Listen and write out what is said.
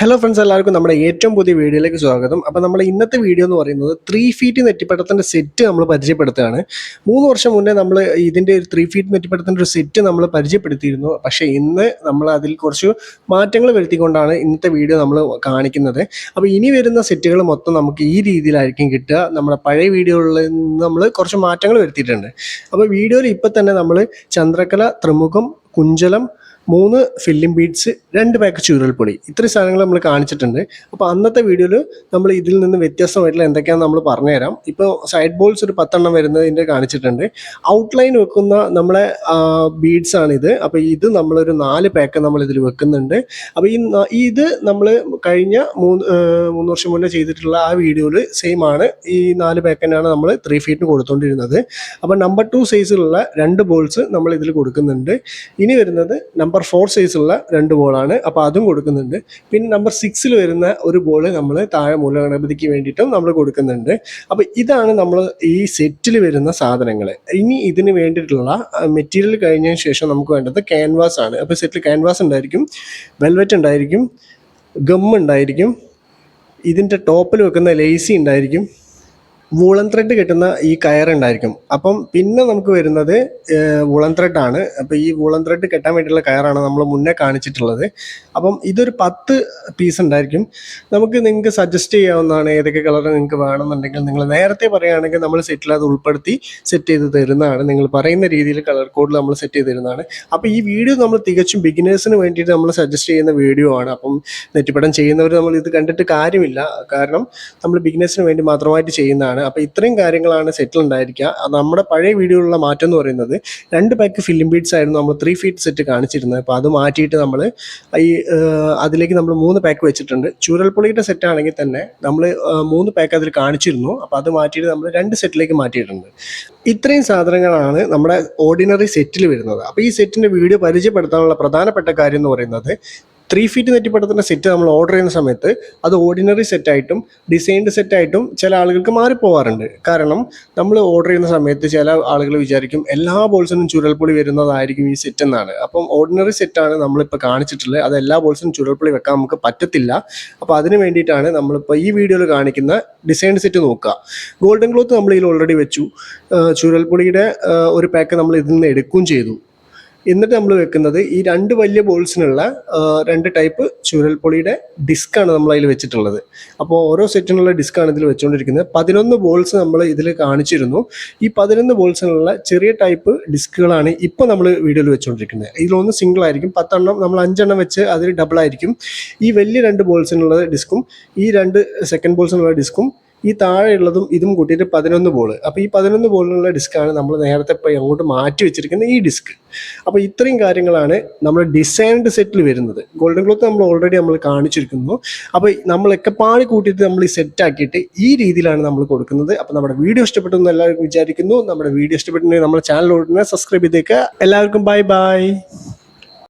Hello friends എല്ലാവർക്കും നമ്മുടെ ഏറ്റവും പുതിയ വീഡിയോയിലേക്ക് സ്വാഗതം. അപ്പോൾ നമ്മുടെ ഇന്നത്തെ വീഡിയോ എന്ന് പറയുന്നത് ത്രീ ഫീറ്റ് നെറ്റിപ്പടത്തിന്റെ സെറ്റ് നമ്മൾ പരിചയപ്പെടുത്തുകയാണ്. മൂന്ന് വർഷം മുന്നേ നമ്മൾ ഇതിന്റെ ഒരു ത്രീ ഫീറ്റ് നെറ്റിപ്പടത്തിന്റെ ഒരു സെറ്റ് നമ്മൾ പരിചയപ്പെടുത്തിയിരുന്നു. പക്ഷേ ഇന്ന് നമ്മൾ അതിൽ കുറച്ച് മാറ്റങ്ങൾ വരുത്തിക്കൊണ്ടാണ് ഇന്നത്തെ വീഡിയോ നമ്മൾ കാണിക്കുന്നത്. അപ്പോൾ ഇനി വരുന്ന സെറ്റുകൾ മൊത്തം നമുക്ക് ഈ രീതിയിലായിരിക്കും കിട്ടുക. നമ്മുടെ പഴയ വീഡിയോകളിൽ നിന്ന് നമ്മൾ കുറച്ച് മാറ്റങ്ങൾ വരുത്തിയിട്ടുണ്ട്. അപ്പോൾ വീഡിയോയിൽ ഇപ്പോൾ തന്നെ നമ്മൾ ചന്ദ്രകല ത്രിമുഖം കുഞ്ചലം മൂന്ന് ഫില്ലിംഗ് ബീഡ്സ് രണ്ട് പാക്ക് ചൂരൽപ്പൊടി ഇത്രയും സാധനങ്ങൾ നമ്മൾ കാണിച്ചിട്ടുണ്ട്. അപ്പോൾ അന്നത്തെ വീഡിയോയിൽ നമ്മൾ ഇതിൽ നിന്ന് വ്യത്യസ്തമായിട്ടുള്ള എന്തൊക്കെയാണെന്ന് നമ്മൾ പറഞ്ഞുതരാം. ഇപ്പോൾ സൈഡ് ബോൾസ് ഒരു പത്തെണ്ണം വരുന്നതിന്റെ കാണിച്ചിട്ടുണ്ട്. ഔട്ട്ലൈൻ വെക്കുന്ന നമ്മളെ ബീഡ്സ് ആണിത്. അപ്പോൾ ഇത് നമ്മളൊരു നാല് പാക്ക് നമ്മൾ ഇതിൽ വെക്കുന്നുണ്ട്. അപ്പോൾ ഈ ഇത് നമ്മൾ കഴിഞ്ഞ മൂന്ന് മൂന്ന് വർഷം മുന്നേ ചെയ്തിട്ടുള്ള ആ വീഡിയോയിൽ സെയിം ആണ്. ഈ നാല് പാക്ക് തന്നെയാണ് നമ്മൾ ത്രീ ഫീറ്റിന് കൊടുത്തുകൊണ്ടിരുന്നത് അപ്പോൾ നമ്പർ ടു സൈസിലുള്ള രണ്ട് ബോൾസ് നമ്മൾ ഇതിൽ കൊടുക്കുന്നുണ്ട്. ഇനി വരുന്നത് നമ്പർ ഫോർ സൈസുള്ള രണ്ട് ബോളാണ് അപ്പോൾ അതും കൊടുക്കുന്നുണ്ട്. പിന്നെ നമ്പർ സിക്സിൽ വരുന്ന ഒരു ബോൾ നമ്മൾ താഴെ മൂലഗണപതിക്ക് വേണ്ടിയിട്ടും നമ്മൾ കൊടുക്കുന്നുണ്ട്. അപ്പോൾ ഇതാണ് നമ്മൾ ഈ സെറ്റിൽ വരുന്ന സാധനങ്ങൾ. ഇനി ഇതിന് വേണ്ടിയിട്ടുള്ള മെറ്റീരിയൽ കഴിഞ്ഞതിന് ശേഷം നമുക്ക് വേണ്ടത് ക്യാൻവാസ് ആണ്. അപ്പോൾ സെറ്റിൽ ക്യാൻവാസ് ഉണ്ടായിരിക്കും വെൽവെറ്റ് ഉണ്ടായിരിക്കും ഗം ഉണ്ടായിരിക്കും ഇതിന്റെ ടോപ്പിൽ വെക്കുന്ന ലേസി ഉണ്ടായിരിക്കും വൂളൻ ത്രെഡ് കിട്ടുന്ന ഈ കയർ ഉണ്ടായിരിക്കും. അപ്പം പിന്നെ നമുക്ക് വരുന്നത് വൂളൻ ത്രെഡാണ് അപ്പം ഈ വൂളൻ ത്രെഡ് കെട്ടാൻ വേണ്ടിയിട്ടുള്ള കയറാണ് നമ്മൾ മുന്നേ കാണിച്ചിട്ടുള്ളത്. അപ്പം ഇതൊരു പത്ത് പീസ് ഉണ്ടായിരിക്കും. നമുക്ക് നിങ്ങൾക്ക് സജസ്റ്റ് ചെയ്യാവുന്നതാണ് ഏതൊക്കെ കളർ നിങ്ങൾക്ക് വേണമെന്നുണ്ടെങ്കിൽ നിങ്ങൾ നേരത്തെ പറയുകയാണെങ്കിൽ നമ്മൾ സെറ്റിൽ അത് ഉൾപ്പെടുത്തി സെറ്റ് ചെയ്ത് തരുന്നതാണ്. നിങ്ങൾ പറയുന്ന രീതിയിൽ കളർ കോഡിൽ നമ്മൾ സെറ്റ് ചെയ്ത് തരുന്നതാണ്. അപ്പോൾ ഈ വീഡിയോ നമ്മൾ തികച്ചും ബിഗിനേഴ്സിന് വേണ്ടിയിട്ട് നമ്മൾ സജസ്റ്റ് ചെയ്യുന്ന വീഡിയോ ആണ്. അപ്പം നെറ്റിപ്പടം ചെയ്യുന്നവർ നമ്മൾ ഇത് കണ്ടിട്ട് കാര്യമില്ല. കാരണം നമ്മൾ ബിഗിനേഴ്സിന് വേണ്ടി മാത്രമായിട്ട് ചെയ്യുന്നതാണ്. അപ്പോൾ ഇത്രയും കാര്യങ്ങളാണ് സെറ്റിൽ ഉണ്ടായിരിക്കുക. നമ്മുടെ പഴയ വീഡിയോയിലുള്ള മാറ്റം എന്ന് പറയുന്നത് രണ്ട് പാക്ക് ഫിലിം ബീഡ്സ് ആയിരുന്നു നമ്മൾ ത്രീ ഫീറ്റ് സെറ്റ് കാണിച്ചിരുന്നത്. അപ്പോൾ അത് മാറ്റിയിട്ട് നമ്മൾ ഈ അതിലേക്ക് നമ്മൾ മൂന്ന് പാക്ക് വെച്ചിട്ടുണ്ട്. ചൂരൽപ്പുളിയുടെ സെറ്റ് ആണെങ്കിൽ തന്നെ നമ്മൾ മൂന്ന് പാക്ക് അതിൽ കാണിച്ചിരുന്നു. അപ്പോൾ അത് മാറ്റിയിട്ട് നമ്മൾ രണ്ട് സെറ്റിലേക്ക് മാറ്റിയിട്ടുണ്ട്. ഇത്രയും സാധനങ്ങളാണ് നമ്മുടെ ഓർഡിനറി സെറ്റിൽ വരുന്നത്. അപ്പോൾ ഈ സെറ്റിന്റെ വീഡിയോ പരിചയപ്പെടുത്താനുള്ള പ്രധാനപ്പെട്ട കാര്യം എന്ന് പറയുന്നത് ത്രീ ഫീറ്റ് നെറ്റിപ്പടത്തിന്റെ സെറ്റ് നമ്മൾ ഓർഡർ ചെയ്യുന്ന സമയത്ത് അത് ഓർഡിനറി സെറ്റായിട്ടും ഡിസൈൻഡ് സെറ്റായിട്ടും ചില ആളുകൾക്ക് മാറിപ്പോവാറുണ്ട് കാരണം നമ്മൾ ഓർഡർ ചെയ്യുന്ന സമയത്ത് ചില ആളുകൾ വിചാരിക്കും എല്ലാ ബോൾസിനും ചുരൽപ്പൊളി വരുന്നതായിരിക്കും ഈ സെറ്റ് എന്നാണ്. അപ്പം ഓർഡിനറി സെറ്റാണ് നമ്മളിപ്പോൾ കാണിച്ചിട്ടുള്ളത്. അത് എല്ലാ ബോൾസിനും ചുരൽപ്പൊളി വെക്കാൻ നമുക്ക് പറ്റത്തില്ല. അപ്പോൾ അതിന് വേണ്ടിയിട്ടാണ് നമ്മളിപ്പോൾ ഈ വീഡിയോയിൽ കാണിക്കുന്ന ഡിസൈൻഡ് സെറ്റ് നോക്കുക. ഗോൾഡൻ ക്ലോത്ത് നമ്മൾ ഇതിൽ ഓൾറെഡി വെച്ചു. ചുരൽപ്പൊളിയുടെ ഒരു പാക്ക് നമ്മൾ ഇതിൽ നിന്ന് എടുക്കുകയും ചെയ്തു. എന്നിട്ട് നമ്മൾ വെക്കുന്നത് ഈ രണ്ട് വലിയ ബോൾസിനുള്ള രണ്ട് ടൈപ്പ് ചുരൽ പൊളിയുടെ ഡിസ്ക്കാണ് നമ്മൾ അതിൽ വെച്ചിട്ടുള്ളത്. അപ്പോൾ ഓരോ സെറ്റിനുള്ള ഡിസ്ക്കാണ് ഇതിൽ വെച്ചുകൊണ്ടിരിക്കുന്നത് പതിനൊന്ന് ബോൾസ് നമ്മൾ ഇതിൽ കാണിച്ചിരുന്നു. ഈ പതിനൊന്ന് ബോൾസിനുള്ള ചെറിയ ടൈപ്പ് ഡിസ്കുകളാണ് ഇപ്പോൾ നമ്മൾ വീഡിയോയിൽ വെച്ചുകൊണ്ടിരിക്കുന്നത് ഇതിലൊന്ന് സിംഗിൾ ആയിരിക്കും. പത്തെണ്ണം നമ്മൾ അഞ്ചെണ്ണം വെച്ച് അതിൽ ഡബിൾ ആയിരിക്കും. ഈ വലിയ രണ്ട് ബോൾസിനുള്ള ഡിസ്കും ഈ രണ്ട് സെക്കൻഡ് ബോൾസിനുള്ള ഡിസ്കും ഈ താഴെയുള്ളതും ഇതും കൂട്ടിയിട്ട് പതിനൊന്ന് ബോൾ അപ്പോൾ ഈ പതിനൊന്ന് ബോളിനുള്ള ഡിസ്ക്കാണ് നമ്മൾ നേരത്തെ ഇപ്പോൾ അങ്ങോട്ട് മാറ്റി വെച്ചിരിക്കുന്ന ഈ ഡിസ്ക് അപ്പോൾ ഇത്രയും കാര്യങ്ങളാണ് നമ്മൾ ഡിസൈൻഡ് സെറ്റിൽ വരുന്നത്. ഗോൾഡൻ ക്ലോത്ത് നമ്മൾ ഓൾറെഡി നമ്മൾ കാണിച്ചിരിക്കുന്നു. അപ്പോൾ നമ്മളൊക്കെ പാടി കൂട്ടിയിട്ട് നമ്മൾ ഈ സെറ്റാക്കിയിട്ട് ഈ രീതിയിലാണ് നമ്മൾ കൊടുക്കുന്നത്. അപ്പോൾ നമ്മുടെ വീഡിയോ ഇഷ്ടപ്പെട്ടു എന്ന് എല്ലാവർക്കും വിചാരിക്കുന്നു. നമ്മുടെ വീഡിയോ ഇഷ്ടപ്പെട്ടിട്ടുണ്ടെങ്കിൽ നമ്മുടെ ചാനൽ ഉടനെ സബ്സ്ക്രൈബ് ചെയ്തേക്കുക എല്ലാവർക്കും ബൈ ബൈ